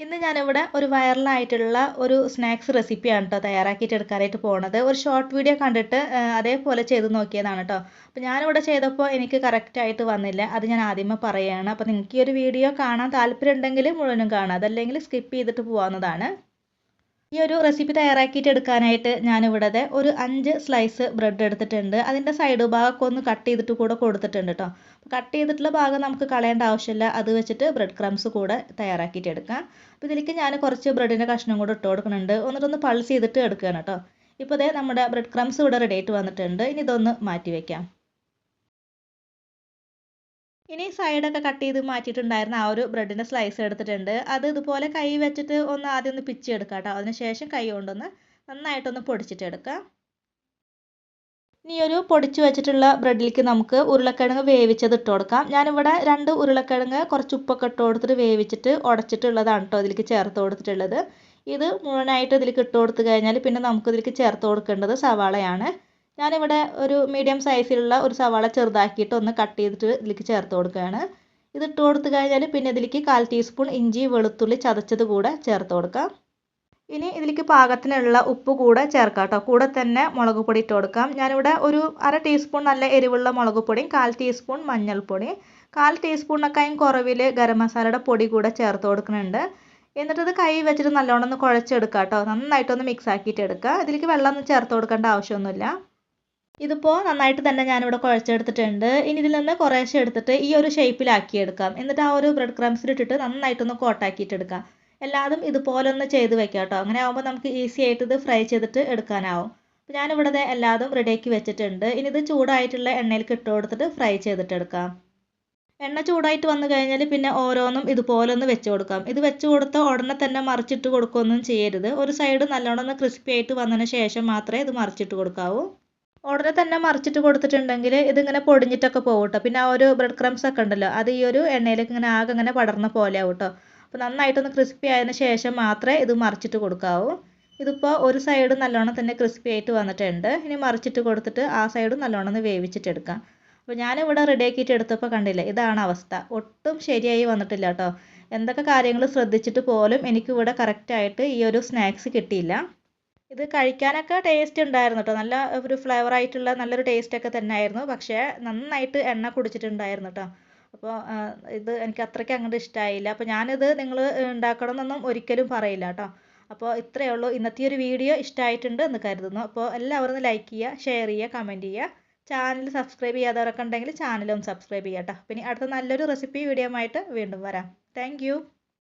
ഇന്ന് ഞാനിവിടെ ഒരു വൈറലായിട്ടുള്ള ഒരു സ്നാക്സ് റെസിപ്പിയാണ് കേട്ടോ തയ്യാറാക്കിയിട്ട് എടുക്കാനായിട്ട് പോണത്. ഒരു ഷോർട്ട് വീഡിയോ കണ്ടിട്ട് അതേപോലെ ചെയ്ത് നോക്കിയതാണ് കേട്ടോ അപ്പോൾ ഞാനിവിടെ ചെയ്തപ്പോൾ എനിക്ക് കറക്റ്റായിട്ട് വന്നില്ല. അത് ഞാൻ ആദ്യമേ പറയുകയാണ് അപ്പോൾ നിങ്ങൾക്ക് ഈ ഒരു വീഡിയോ കാണാൻ താല്പര്യം ഉണ്ടെങ്കിൽ മുഴുവനും കാണാം അതല്ലെങ്കിൽ സ്കിപ്പ് ചെയ്തിട്ട് പോകാവുന്നതാണ് ഈ ഒരു റെസിപ്പി തയ്യാറാക്കിയിട്ട് എടുക്കാനായിട്ട് ഞാനിവിടെ ഒരു അഞ്ച് സ്ലൈസ് ബ്രെഡ് എടുത്തിട്ടുണ്ട്. അതിന്റെ സൈഡ് ഭാഗമൊക്കെ ഒന്ന് കട്ട് ചെയ്തിട്ട് കൂടെ കൊടുത്തിട്ടുണ്ട് കേട്ടോ കട്ട് ചെയ്തിട്ടുള്ള ഭാഗം നമുക്ക് കളയേണ്ട ആവശ്യമില്ല. അത് വെച്ചിട്ട് ബ്രെഡ് ക്രംസ് കൂടെ തയ്യാറാക്കിയിട്ട് എടുക്കാം. അപ്പോൾ ഇതിലേക്ക് ഞാൻ കുറച്ച് ബ്രെഡിന്റെ കഷ്ണം കൂടെ ഇട്ട് കൊടുക്കുന്നുണ്ട്. എന്നിട്ടൊന്ന് പൾസ് ചെയ്തിട്ട് എടുക്കുകയാണ് കേട്ടോ ഇപ്പോൾ ഇതേ നമ്മുടെ ബ്രെഡ് ക്രംസ് ഇവിടെ റെഡി ആയിട്ട് വന്നിട്ടുണ്ട്. ഇനി ഇതൊന്ന് മാറ്റി വയ്ക്കാം ഇനി സൈഡൊക്കെ കട്ട് ചെയ്ത് മാറ്റിയിട്ടുണ്ടായിരുന്ന ആ ഒരു ബ്രെഡിന്റെ സ്ലൈസ് എടുത്തിട്ടുണ്ട്. അത് ഇതുപോലെ കൈ വെച്ചിട്ട് ഒന്ന് ആദ്യം ഒന്ന് പിച്ചെടുക്കാം കേട്ടോ അതിനുശേഷം കൈ കൊണ്ടൊന്ന് നന്നായിട്ടൊന്ന് പൊടിച്ചിട്ട് എടുക്കാം. ഇനി ഒരു പൊടിച്ചു വെച്ചിട്ടുള്ള ബ്രെഡിലേക്ക് നമുക്ക് ഉരുളക്കിഴങ്ങ് വേവിച്ചത് ഇട്ട് കൊടുക്കാം. ഞാനിവിടെ രണ്ട് ഉരുളക്കിഴങ്ങ് കുറച്ച് ഉപ്പൊക്കെ ഇട്ട് കൊടുത്തിട്ട് വേവിച്ചിട്ട് ഉടച്ചിട്ടുള്ളതാണ് കേട്ടോ ഇതിലേക്ക് ചേർത്ത് കൊടുത്തിട്ടുള്ളത്. ഇത് മുഴുവനായിട്ട് ഇതിലേക്ക് ഇട്ട് കൊടുത്തു കഴിഞ്ഞാൽ പിന്നെ നമുക്ക് ഇതിലേക്ക് ചേർത്ത് കൊടുക്കേണ്ടത് സവാളയാണ്. ഞാനിവിടെ ഒരു മീഡിയം സൈസിലുള്ള ഒരു സവാള ചെറുതാക്കിയിട്ട് ഒന്ന് കട്ട് ചെയ്തിട്ട് ഇതിലേക്ക് ചേർത്ത് കൊടുക്കുകയാണ്. ഇത് ഇട്ട് കൊടുത്തു കഴിഞ്ഞാൽ പിന്നെ ഇതിലേക്ക് കാൽ ടീസ്പൂൺ ഇഞ്ചി വെളുത്തുള്ളി ചതച്ചത് കൂടെ ചേർത്ത് കൊടുക്കാം. ഇനി ഇതിലേക്ക് പാകത്തിനുള്ള ഉപ്പ് കൂടെ ചേർക്കാം കേട്ടോ. കൂടെ തന്നെ മുളക് പൊടി ഇട്ട് കൊടുക്കാം. ഞാനിവിടെ ഒരു അര ടീസ്പൂൺ നല്ല എരിവുള്ള മുളക് പൊടിയും കാൽ ടീസ്പൂൺ മഞ്ഞൾപ്പൊടി കാൽ ടീസ്പൂണിനൊക്കെയും കുറവിൽ ഗരം മസാലയുടെ പൊടി കൂടെ ചേർത്ത് കൊടുക്കുന്നുണ്ട്. എന്നിട്ട് കൈ വെച്ചിട്ട് നല്ലോണം ഒന്ന് കുഴച്ചെടുക്കാം കേട്ടോ. നന്നായിട്ടൊന്ന് മിക്സ് ആക്കിയിട്ട് എടുക്കുക. ഇതിലേക്ക് വെള്ളം ഒന്നും ചേർത്ത് കൊടുക്കേണ്ട ആവശ്യമൊന്നുമില്ല. ഇതിപ്പോൾ നന്നായിട്ട് തന്നെ ഞാനിവിടെ കുഴച്ചെടുത്തിട്ടുണ്ട്. ഇനി ഇതിൽ നിന്ന് കുറേശ്ശെ എടുത്തിട്ട് ഈ ഒരു ഷേപ്പിലാക്കി എടുക്കാം എന്നിട്ട് ആ ഒരു ബ്രെഡ് ക്രംസിലിട്ടിട്ട് നന്നായിട്ടൊന്ന് കോട്ടാക്കിയിട്ട് എടുക്കാം എല്ലാതും ഇതുപോലെ ഒന്ന് ചെയ്ത് വെക്കാം കേട്ടോ അങ്ങനെ ആകുമ്പോൾ നമുക്ക് ഈസി ആയിട്ട് ഇത് ഫ്രൈ ചെയ്തിട്ട് എടുക്കാനാവും. അപ്പോൾ ഞാനിവിടെ എല്ലാതും റെഡിയാക്കി വെച്ചിട്ടുണ്ട്. ഇനി ഇത് ചൂടായിട്ടുള്ള എണ്ണയിലേക്ക് ഇട്ട് കൊടുത്തിട്ട് ഫ്രൈ ചെയ്തിട്ട് എടുക്കാം എണ്ണ ചൂടായിട്ട് വന്നു കഴിഞ്ഞാൽ പിന്നെ ഓരോന്നും ഇതുപോലെ ഒന്ന് വെച്ച് കൊടുക്കാം. ഇത് വെച്ച് കൊടുത്ത ഉടനെ തന്നെ മറിച്ചിട്ട് കൊടുക്കുകയൊന്നും ചെയ്യരുത്. ഒരു സൈഡ് നല്ലോണം ഒന്ന് ക്രിസ്പി ആയിട്ട് വന്നതിന് ശേഷം മാത്രമേ ഇത് മറിച്ചിട്ട് കൊടുക്കാവൂ. ഉടനെ തന്നെ മറിച്ചിട്ട് കൊടുത്തിട്ടുണ്ടെങ്കിൽ ഇതിങ്ങനെ പൊടിഞ്ഞിട്ടൊക്കെ പോകും കേട്ടോ പിന്നെ ആ ഒരു ബ്രെഡ് ക്രംസ് ഒക്കെ ഉണ്ടല്ലോ അത് ഈ ഒരു എണ്ണയിലേക്ക് ഇങ്ങനെ ആകെ ഇങ്ങനെ പടർന്ന പോലെ ആവും കേട്ടോ അപ്പോൾ നന്നായിട്ടൊന്ന് ക്രിസ്പി ആയതിനു ശേഷം മാത്രമേ ഇത് മറിച്ചിട്ട് കൊടുക്കാവൂ. ഇതിപ്പോൾ ഒരു സൈഡ് നല്ലോണം തന്നെ ക്രിസ്പി ആയിട്ട് വന്നിട്ടുണ്ട്. ഇനി മറിച്ചിട്ട് കൊടുത്തിട്ട് ആ സൈഡ് നല്ലോണം ഒന്ന് വേവിച്ചിട്ടെടുക്കാം അപ്പോൾ ഞാനിവിടെ റെഡിയാക്കിയിട്ട് എടുത്തപ്പോൾ കണ്ടില്ലേ ഇതാണ് അവസ്ഥ. ഒട്ടും ശരിയായി വന്നിട്ടില്ല കേട്ടോ. എന്തൊക്കെ കാര്യങ്ങൾ ശ്രദ്ധിച്ചിട്ട് പോലും എനിക്കിവിടെ കറക്റ്റായിട്ട് ഈ ഒരു സ്നാക്സ് കിട്ടിയില്ല. ഇത് കഴിക്കാനൊക്കെ ടേസ്റ്റ് ഉണ്ടായിരുന്നു കേട്ടോ നല്ല ഒരു ഫ്ലേവർ ആയിട്ടുള്ള നല്ലൊരു ടേസ്റ്റ് ഒക്കെ തന്നെ ആയിരുന്നു പക്ഷേ നന്നായിട്ട് എണ്ണ കുടിച്ചിട്ടുണ്ടായിരുന്നു കേട്ടോ അപ്പോൾ ഇത് എനിക്ക് അത്രയ്ക്ക് അങ്ങോട്ട് ഇഷ്ടമായില്ല അപ്പോൾ ഞാനിത് നിങ്ങൾ ഉണ്ടാക്കണം എന്നൊന്നും ഒരിക്കലും പറയില്ല കേട്ടോ അപ്പോൾ ഇത്രയേ ഉള്ളൂ. ഇന്നത്തെ ഒരു വീഡിയോ ഇഷ്ടമായിട്ടുണ്ട് എന്ന് കരുതുന്നു. അപ്പോൾ എല്ലാവരും ഒന്ന് ലൈക്ക് ചെയ്യുക ഷെയർ ചെയ്യുക കമന്റ് ചെയ്യുക. ചാനൽ സബ്സ്ക്രൈബ് ചെയ്യാത്തവരൊക്കെ ഉണ്ടെങ്കിൽ ചാനലും സബ്സ്ക്രൈബ് ചെയ്യാം കേട്ടോ പിന്നെ അടുത്ത നല്ലൊരു റെസിപ്പി വീഡിയോ ആയിട്ട് വീണ്ടും വരാം. താങ്ക്